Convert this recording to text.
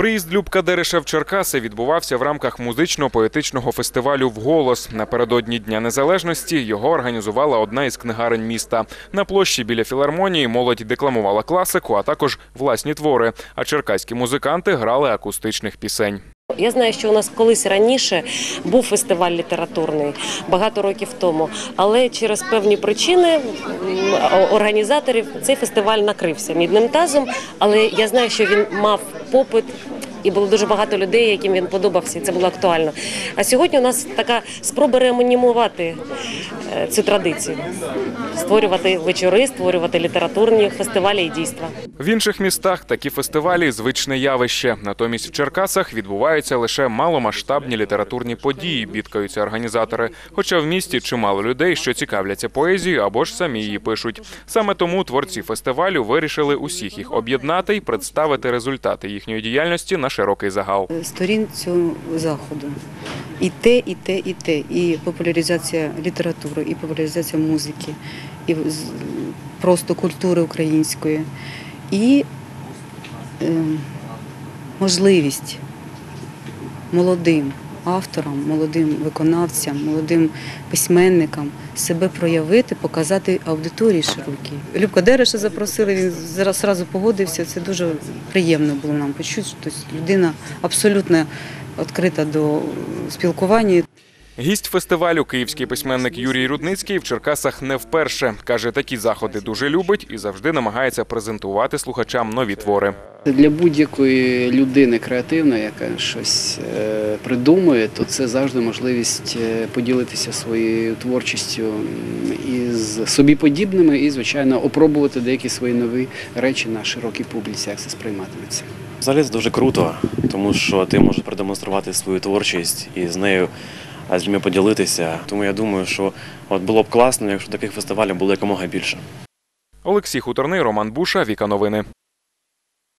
Приїзд Любка Дереша в Черкаси відбувався в рамках музично-поетичного фестивалю «Вголос». Напередодні Дня Незалежності його організувала одна із книгарень міста. На площі біля філармонії молодь декламувала класику, а також власні твори. А черкаські музиканти грали акустичних пісень. Я знаю, що у нас колись раніше був фестиваль літературний багато років тому, але через певні причини організаторів цей фестиваль накрився мідним тазом. Але я знаю, що він мав попит. І було дуже багато людей, яким він подобався, і це було актуально. А сьогодні у нас така спроба реанімувати е, цю традицію, створювати вечори, створювати літературні фестивалі і дійства. В інших містах такі фестивалі звичне явище. Натомість в Черкасах відбуваються лише маломасштабні літературні події, бідкаються організатори. Хоча в місті чимало людей, що цікавляться поезією або ж самі її пишуть. Саме тому творці фестивалю вирішили усіх їх об'єднати і представити результати їхньої діяльності на широкий загал. сторін цього заходу. І те, і те, і те. І популяризація літератури, і популяризація музики, і просто культури української, і е, можливість молодим авторам, молодим виконавцям, молодим письменникам себе проявити, показати аудиторії широкій. Любка Дереша запросили, він зараз зразу погодився. Це дуже приємно було нам почути. що Тобто людина абсолютно відкрита до спілкування. Гість фестивалю київський письменник Юрій Рудницький в Черкасах не вперше. Каже, такі заходи дуже любить і завжди намагається презентувати слухачам нові твори. Для будь-якої людини креативної, яка щось е, придумує, то це завжди можливість е, поділитися своєю творчістю із собі подібними і, звичайно, опробувати деякі свої нові речі на широкій публіці, як це сприйматиметься. Взагалі це дуже круто, тому що ти можеш продемонструвати свою творчість і з нею а, з людьми поділитися. Тому я думаю, що от було б класно, якщо таких фестивалів було якомога більше. Олексій Хуторний, Роман Буша, Віка Новини.